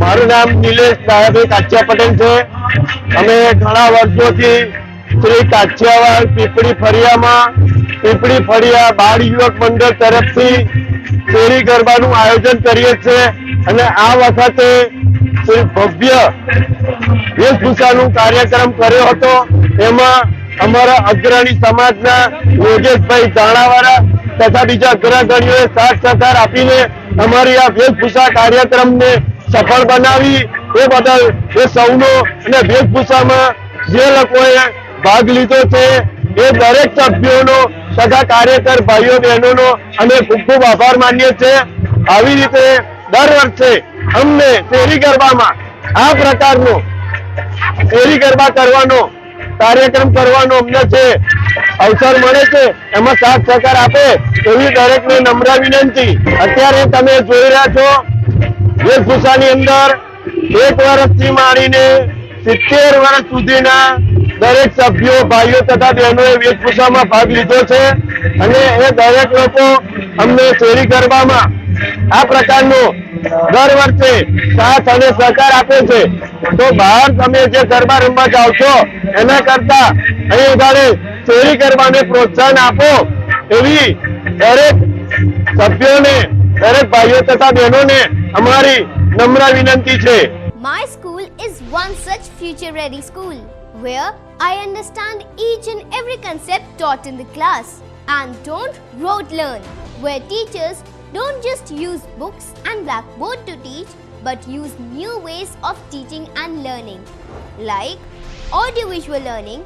મારું નામ નિલેશ સાહેબે કાચિયા પટેલ છે. અમે ઘણા વર્ષોથી શ્રી કાચિયાવાડ પીપળી ફળિયામાં, પીપળી ફળિયા બાળ યુવક મંડળ તરફથી શેરી ગરબાનું આયોજન કરીએ છીએ અને આ વખતે શ્રી ભવ્ય વેશભૂષાનું કાર્યક્રમ કર્યો હતો. એમાં અમારા અગ્રણી સમાજના યોગેશભાઈ જાણાવાળા તથા બીજા અગ્રગણીઓએ સાથ સહકાર આપીને અમારી આ વેશભૂષા કાર્યક્રમને સફળ બનાવી એ બદલ એ સૌનો અને વેશભૂષામાં જે લોકોએ ભાગ લીધો છે, એ દરેક સભ્યોનો તથા કાર્યકર ભાઈઓ, બહેનોનો અમે ખૂબ ખૂબ આભાર માનીએ છીએ. આવી રીતે દર વર્ષે અમને શેરી ગરબામાં આ પ્રકારનો શેરી ગરબા કરવાનો કાર્યક્રમ કરવાનો અમને જે અવસર મળે છે, એમાં સાથ સહકાર આપે એવી દરેકને નમ્ર વિનંતી. અત્યારે તમે જોઈ રહ્યા છો, વેશભૂષાની અંદર એક વર્ષથી માંડીને સિત્તેર વર્ષ સુધીના દરેક સભ્યો, ભાઈઓ તથા બહેનોએ વેશભૂષામાં ભાગ લીધો છે અને એ દરેક લોકો અમને શેરી ગરબામાં આ પ્રકારનો દર વર્ષે સાથ અને સહકાર આપે છે. તો બહાર તમે જે ગરબા રમવા જાઓ છો, એના કરતા અહીં ઉગાડે શેરી ગરબાને પ્રોત્સાહન આપો એવી દરેક સભ્યોને દરેક ભાઈઓ તથા બહેનોને અમારી નમ્ર વિનંતી છે My school is one such future ready school where I understand each and every concept taught in the class and don't rote learn, where teachers don't just use books and blackboard to teach but use new ways of teaching and learning like audiovisual learning,